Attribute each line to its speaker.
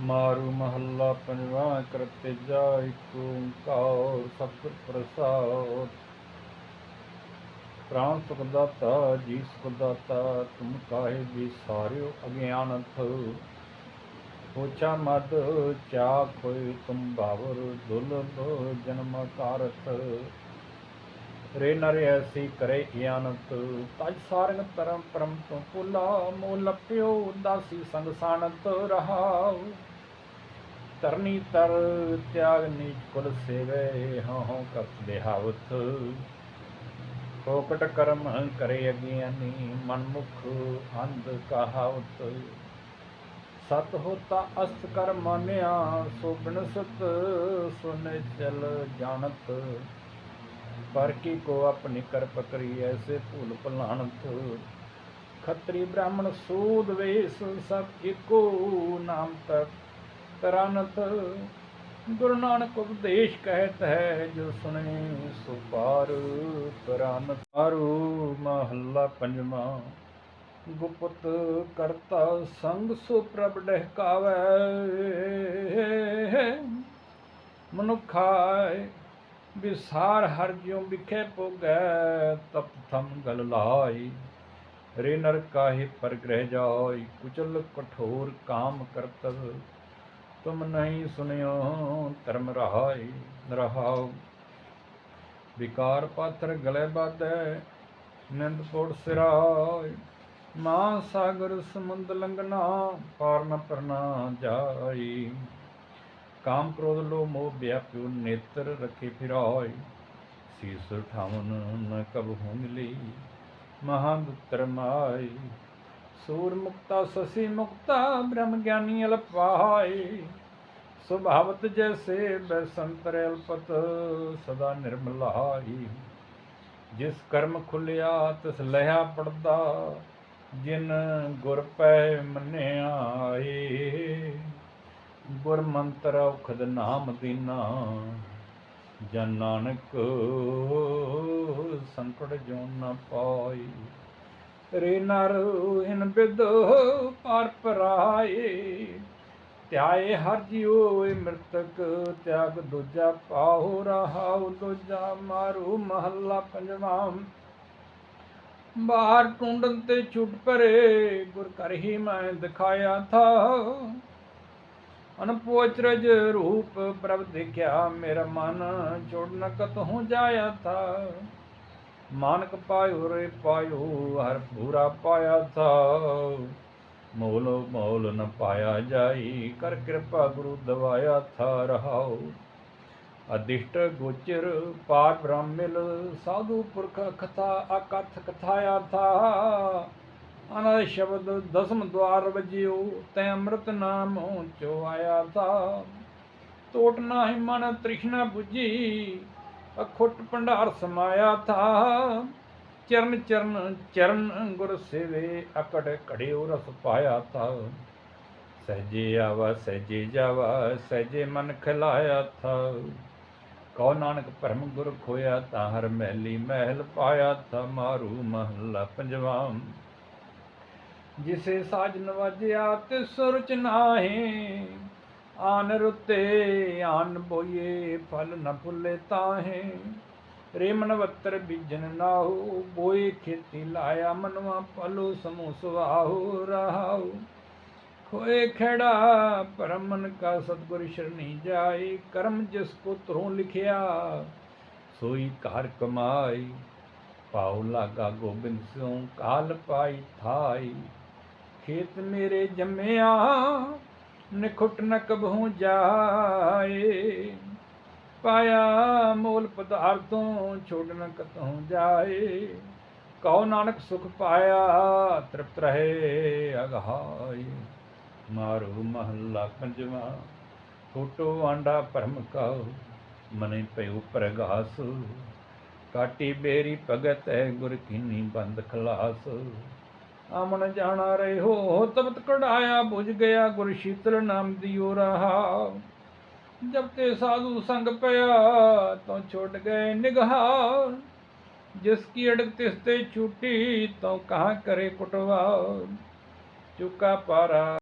Speaker 1: ਮਾਰੂ ਮਹੱਲਾ ਪੰਜਵਾਂ ਕਰਤੇਜਾ ਇੱਕ ਓੰਕਾਰ ਸਤਿ ਪ੍ਰਸਾਦ। ਪ੍ਰਾਨ ਸੁਖ ਦਾਤਾ ਜੀ ਸੁਖ ਦਾਤਾ ਤੁਮ ਕਾਹੇ ਵੀ ਸਾਰਿਓ ਅਗਿਆਨਥ। ਹੋਚਾ ਮਦ ਚਾਖ ਹੋਏ ਤੁਮ ਬਾਵਰ ਦੁਲਬ ਜਨਮ ਕਾਰਤ ਰੇ ਨਰ ਐਸੀ ਕਰੇ ਗਿਆਨਤ ਤਜ ਸਾਰੰਗ ਤਰਮ ਪਰਮ ਤੋਂ ਪੁਲਾ ਮੋ ਲਪਿਓ ਉਦਾਸੀ ਸੰਗ ਸਾਨਤ ਰਹਾਉ। ਤਰਨੀ ਤਰ ਤਿਆਗ ਨੀਚ ਕੁਲ ਸੇਵੇ, ਹਉ ਹਉ ਕਰਤ ਦੇਹਾਵਤ। ਫੋਕਟ ਕਰਮ ਕਰੇ ਅਗਿਆਨੀ, ਮਨਮੁਖ ਅੰਧ ਕਹਾਵਤ। ਸਤ ਹੋਤਾ ਅਸਤ ਕਰ ਮਾਨਿਆ, ਸੋ ਬਿਨਸਤ ਸੁਨੇ ਚਲ ਜਾਣਤ। ਪਰ ਕੀ ਕੋ ਆਪਣੀ ਕਰਪ ਕਰੀ ਐਸੇ ਭੂਲ ਭਲਾਣਤ ਖੱਤਰੀ ਬ੍ਰਾਹਮਣ ਸੂਦ ਵੇਸ, ਸਭ ਇੱਕੋ ਨਾਮ ਤਕ ਤਰਨਤ। ਗੁਰੂ ਨਾਨਕ ਉਪਦੇਸ਼ ਕਹਿਤ ਹੈ, ਜੋ ਸੁਣੇ ਸੋ ਪਾਰ ਤਰਾਨਤ ਆਰੂ ਮਹੱਲਾ ਪੰਜਵਾਂ। ਗੁਪਤ ਕਰਤਾ ਸੰਗ, ਸੋ ਪ੍ਰਭ ਡਹਿਕਾਵੇ। ਮਨੁਖਾਇ ਵਿਸਾਰ ਹਰ ਜਿਉ ਵਿਖੇ ਪੋਗੈ ਤਪ ਥਮ ਗਲ ਲਾਈ ਰੇ ਨਰ ਕਾਹੇ ਪਰ ਗ੍ਰਹਿ ਜਾਈ ਕੁਚਲ ਕਠੋਰ ਕਾਮ ਕਰਤਵ। ਤੁਮ ਨਹੀਂ ਸੁਨਿਓ ਧਰਮ ਰਹਾਈ, ਰਹਾਉ। ਵਿਕਾਰ ਪਾਥਰ ਗਲੇ ਬਾਧੈ, ਨਿੰਦ ਪੋੜ ਸਿਰਾਇ ਮਾਂ ਸਾਗਰ ਸਮੁੰਦ ਲੰਘਨਾ ਪਾਰ ਨ ਪਰਨਾ ਜਾਈ ਕਾਮ ਕ੍ਰੋਧ ਲੋ ਮੋਹ ਵਿਆਪਿਓ ਨੇਤਰ ਰਖੇ ਫਿਰਾਇ ਸੀਸ ਠਾਵਨ ਨ ਕਬ ਹੋ ਮਿਲੀ, ਮਹਾਦੁੱਤਰ ਮਾਈ ਸੂਰ ਮੁਕਤਾ ਸਸੀ ਮੁਕਤਾ ਬ੍ਰਹਮ ਗਿਆਨੀ ਅਲਪਾਈ ਸੁਭਾਵਤ ਜੈਸੇ ਬੈਸੰਤਰ ਅਲਪਤ ਸਦਾ ਨਿਰਮਲਾਈ ਜਿਸ ਕਰਮ ਖੁੱਲਿਆ ਤਿਸ ਲਹਿਆ ਪੜਦਾ, ਜਿਨ ਗੁਰ ਪੈ ਮੰਨਿਆ ਮੰਨਿਆਏ ਗੁਰ ਮੰਤਰ ਔਖਦ ਨਾਮ ਦੀਨਾ। ਜਨ ਨਾਨਕ ਸੰਕਟ ਜੋ ਨ ਪਾਈ। ਰੇ ਨਰ ਇਨ ਬਿਦ ਪਾਰ ਪਰਾਏ। ਧਿਆਏ ਹਰ ਜਿਉ ਮ੍ਰਿਤਕ, ਤਿਆਗ ਦੂਜਾ ਪਾਉ, ਰਹਾਉ ਦੂਜਾ ਮਾਰੂ, ਮਹੱਲਾ ਪੰਜਵਾਂ। ਬਾਹਰ ਟੁੰਡਨ ਤੇ ਛੁੱਟ ਪਰੇ, ਗੁਰ ਕਰ ਹੀ ਮੈਂ ਦਿਖਾਇਆ ਥਾ। ਅਨਪੋਚਰਜ ਰੂਪ ਪ੍ਰਭ ਦੇਖਿਆ ਮੇਰਾ ਮਨ ਛੋੜ ਨਕਤ ਕਤਹੂ ਜਾਇਆ ਥਾ। ਮਾਨਕ ਪਾਇਓ ਰੇ ਪਾਇਓ, ਹਰ ਪੂਰਾ ਪਾਇਆ ਥਾ। ਮੋਲ ਮੋਲ ਨ ਪਾਇਆ ਜਾਈ, ਕਰ ਕਿਰਪਾ ਗੁਰੂ ਦਵਾਇਆ ਥਾ ਰਹਾਉ। ਅਦਿਸ਼ਟ ਗੋਚਰ ਪਾਰ ਬ੍ਰਹਮ ਮਿਲ ਸਾਧੂ ਪੁਰਖ ਕਥਾ ਅਕਥ ਕਥਾਇਆ ਥਾ। ਅਨੰਦ ਸ਼ਬਦ ਦਸਮ ਦਵਾਰ ਵਜਿਓ, ਤੈ ਅੰਮ੍ਰਿਤ ਨਾਮ ਚੋ ਆਇਆ ਤਾ। ਟੋਟ ਨਾਹੀ ਮਨ ਤ੍ਰਿਸ਼ਨਾ 부ਜੀ ਅਖੁੱਟ ਭੰਡਾਰ ਸਮਾਇਆ ਥਾ ਚਰਨ ਚਰਨ ਚਰਨ ਗੁਰ ਸੇਵੇ ਅਕੜ ਘੜਿਓ ਰਸ ਪਾਇਆ ਥਾ ਸਹਜੇ ਆਵਾ, ਸਹਜੇ ਜਾਵਾ, ਸਹਜੇ ਮਨ ਖਿਲਾਇਆ ਥਾ ਕਉ ਨਾਨਕ ਭਰਮ ਗੁਰ ਖੋਇਆ, ਤਾਂ ਹਰ ਮਹਿਲੀ ਮਹਿਲ ਪਾਇਆ ਤਾ। ਮਾਰੂ ਮਹੱਲਾ ਪੰਜਵਾਂ। ਜਿਸੇ ਸਾਜ ਨਵਾਜਿਆ ਤੇ ਸੁਰਚ ਨਾਹੀ ਆਨ ਰੁੱਤੇ ਆਨ ਬੋਏ ਫਲ ਨ ਫੁੱਲੇ ਤਾਹੇ ਰੇ ਮਨਵੱਤਰ ਬੀਜਨ ਨਾਹੂ ਬੋਏ ਖੇਤੀ ਲਾਇਆ ਮਨਵਾ ਪਲੋ ਸਮੂਹ ਸੁਆਹੂ ਰਹਾਉ ਖੋਏ ਖੜਾ ਪਰਮਨ ਕਾ ਸਤਗੁਰ ਸ਼ਰਣੀ ਜਾਏ ਕਰਮ ਜਿਸ ਕੋ ਤਰੋਂ ਲਿਖਿਆ ਸੋਈ ਘਰ ਕਮਾਈ ਪਾਉ ਲਾਗਾ ਗੋਬਿੰਦ ਸਿਉ ਕਾਲ ਪਾਈ ਥਾਈ ਖੇਤ ਮੇਰੇ ਜੰਮਿਆ, ਨਿਖੁੱਟ ਨ ਕਬਹੂ ਜਾਏ। ਪਾਇਆ ਮੂਲ ਪਦਾਰਥੋਂ ਛੋੜ ਨ ਕਤਹੂ ਜਾਏ। ਕਹੋ ਨਾਨਕ ਸੁਖ ਪਾਇਆ, ਤ੍ਰਿਪਤ ਰਹੇ ਅਗਹਾਈ ਮਾਰੂ ਮਹੱਲਾ ਪੰਜਵਾਂ, ਫੋਟੋ ਆਂਡਾ ਭਰਮ ਕਾਉ, ਮਨੇ ਪਇਓ ਪ੍ਰਗਾਸ। ਕਾਟੀ ਬੇਰੀ ਭਗਤ ਹੈ, ਗੁਰ ਕੀਨੀ ਬੰਦ ਖਲਾਸ। ਆਮਨ ਜਾਣਾ ਰਹੇ ਹੋ ਤਬਤ ਕਢਾਇਆ ਬੁਝ ਗਿਆ ਗੁਰ ਸ਼ੀਤਲ ਨਾਮ ਦਿਓ ਰਹਾ। ਜਬ ਤੇ ਸਾਧੂ ਸੰਗ ਪਿਆ, ਤਾਂ ਛੁੱਟ ਗਏ ਨਿਗਾਹ। ਜਿਸ ਕੀ ਅੜਕ ਤਿਸ ਤੇ ਛੂਟੀ, ਤਾਂ ਕਹਾਂ ਕਰੇ ਕੁਟਵਾ। ਚੁਕਾ ਪਾਰਾ।